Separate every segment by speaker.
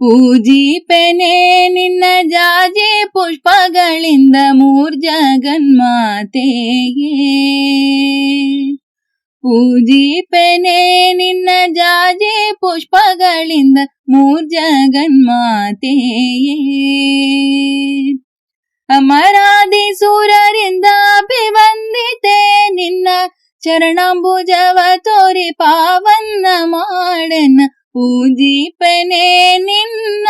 Speaker 1: ಪೂಜಿಪೆನೆ ನಿನ್ನ ಜಾಜಿ ಪುಷ್ಪಗಳಿಂದ ಮೂರ್ ಜಗನ್ಮಾತೆಯೇ ಪೂಜಿಪೆನೆ ನಿನ್ನ ಜಾಜಿ ಪುಷ್ಪಗಳಿಂದ ಮೂರ್ ಜಗನ್ಮಾತೆಯೇ ಅಮರಾದಿ ಸೂರರಿಂದ ಅಭಿವಂದಿತೆ ನಿನ್ನ ಚರಣಾಂಬುಜವ ತೋರಿ ಪಾವನ್ನ ಮಾಡನ್ನ ಪೂಜಿಪೆನೆ ನಿನ್ನ.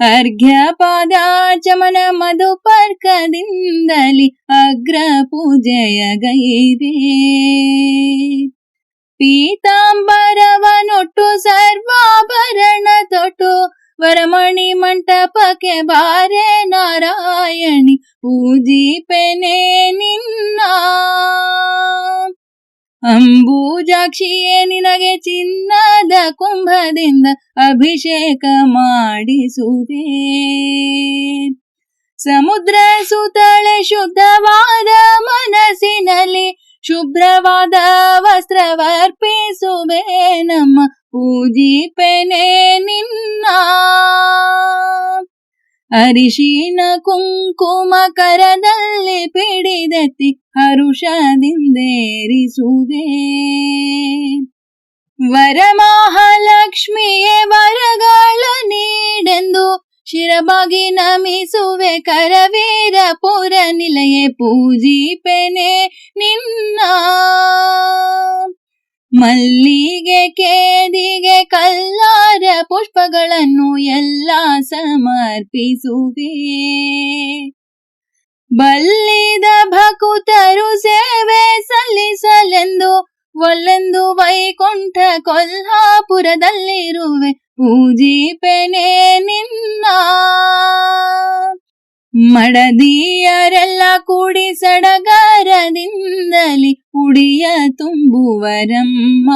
Speaker 1: ಅರ್ಘ್ಯ ಪಾದಾಚಮನ ಮಧುಪರ್ಕದಿಂದಲಿ ಅಗ್ರ ಪೂಜೆಯ ಗೈದೆ ಪೀತಾಂಬರವನೊಟ್ಟು ಸರ್ವಾಭರಣ ತೊಟ್ಟು ವರಮಣಿ ಮಂಟಪಕ್ಕೆ ಬಾರೆ ನಾರಾಯಣಿ ಪೂಜಿಪೆನೆ ನಿನ್ನ. ಅಂಬೂಜಾಕ್ಷಿಯೇ ನಿನಗೆ ಚಿನ್ನದ ಕುಂಭದಿಂದ ಅಭಿಷೇಕ ಮಾಡಿಸುವೆ. ಸಮುದ್ರ ಸುತಳೆ ಶುದ್ಧವಾದ ಮನಸ್ಸಿನಲ್ಲಿ ಶುಭ್ರವಾದ ವಸ್ತ್ರವರ್ಪಿಸುವೆ ನಮ್ಮ ಪೂಜಿಪೆನೆ ನಿನ್ನ ಅರಿಶಿನ ಕುಂಕುಮ ಕರದಲ್ಲಿ ಪಿಡಿದತ್ತಿ ಹರುಷದಿಂದೇರಿಸುವೆ. ವರಮಹಾಲಕ್ಷ್ಮಿಯೇ ವರಗಳ ನೀಡೆಂದು ಶಿರಬಾಗಿ ನಮಿಸುವೆ. ಕರವೀರಪುರ ನಿಲಯೇ ಪೂಜಿಪೆನೆ ನಿನ್ನ. ಮಲ್ಲಿಗೆ ಕೇದಿಗೆ ಕಲ್ಲಾರ ಪುಷ್ಪಗಳನ್ನು ಎಲ್ಲ ಸಮರ್ಪಿಸುವೆ. ಬಲ್ಲಿದ ಭಕುತರು ಸೇವೆ ಸಲ್ಲಿಸಲೆಂದು ಒಲ್ಲೆಂದು ವೈಕುಂಠ ಕೊಲ್ಹಾಪುರದಲ್ಲಿರುವೆ. ಪೂಜಿಪೆನೆ ನಿನ್ನ. ಮಡದಿಯರೆಲ್ಲ ಕೂಡಿ ಸಡಗರದಿಂದಲಿ ಉಡಿಯ ತುಂಬುವರಮ್ಮ.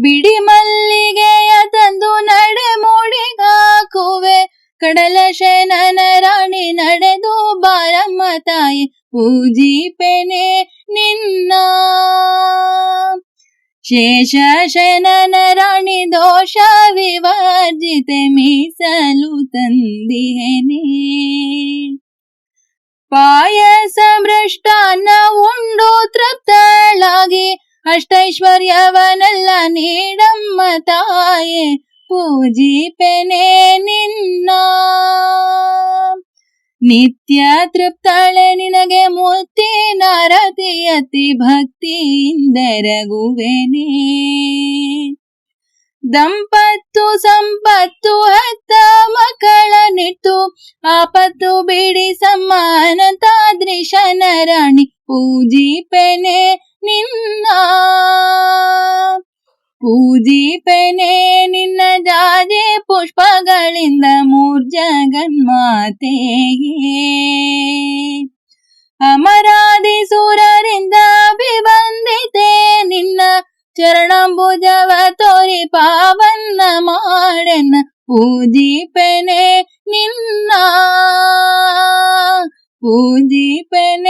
Speaker 1: ಬಿಡಿ ಮಲ್ಲಿಗೆಯ ತಂದು ನಡೆ ಮೂಡಿಗಾಕುವೆ. ಕಡಲ ಶನನ ರಾಣಿ ನಡೆದು ಬಾರಮ್ಮ ತಾಯಿ ಪೂಜಿಪೆನೆ ನಿನ್ನ. ಶೇಷ ಶನನ ರಾಣಿ ದೋಷ ವಿವರ್ಜಿತೆ ಮೀಸಲು ತಂದಿಹೆನೆ ಪಾಯಸ ಮೃಷ್ಟಾನ್ನ ಉಂಡು ತೃಪ್ತಳಾಗಿ ಅಷ್ಟೈಶ್ವರ್ಯವನೆಲ್ಲ ನೀಡಮ್ಮ ತಾಯೆ, ಪೂಜಿಪೆನೆ ನಿನ್ನ. ನಿತ್ಯ ತೃಪ್ತಳೆ ನಿನಗೆ ಮುತ್ತಿನ ಅತಿ ಭಕ್ತಿಯಿಂದೆರಗುವೆನೆ ದಂಪತ್ತು ಸಂಪತ್ತು ಹತ್ತ ಮಕ್ಕಳ ನಿಟ್ಟು, ಆಪತ್ತು ಬಿಡಿ ಸಮಾನತಾದ್ರಿ ಶನರಾಣಿ, ಪೂಜಿಪೆನೆ ನಿನ್ನ ಪೂಜಿಪೆನೆ ನಿನ್ನ ಜಾಜಿ ಪುಷ್ಪಗಳಿಂದ ಮೂರ್ ಜಗನ್ಮಾತೆಯೇ ಅಮರಾದಿ ಸೂರರಿಂದ ಅಭಿವಂದಿತೆ ನಿನ್ನ ಚರಣಂಬುಜವ ತೋರಿ ಪಾವನ್ನ ಮಾಡೆನ್ನ ಪೂಜಿಪೆನೆ ನಿನ್ನ ಪೂಜಿಪೆನೆ ನಿನ್ನ ತಾಯೆ ಪೂಜಿಪೆನೆ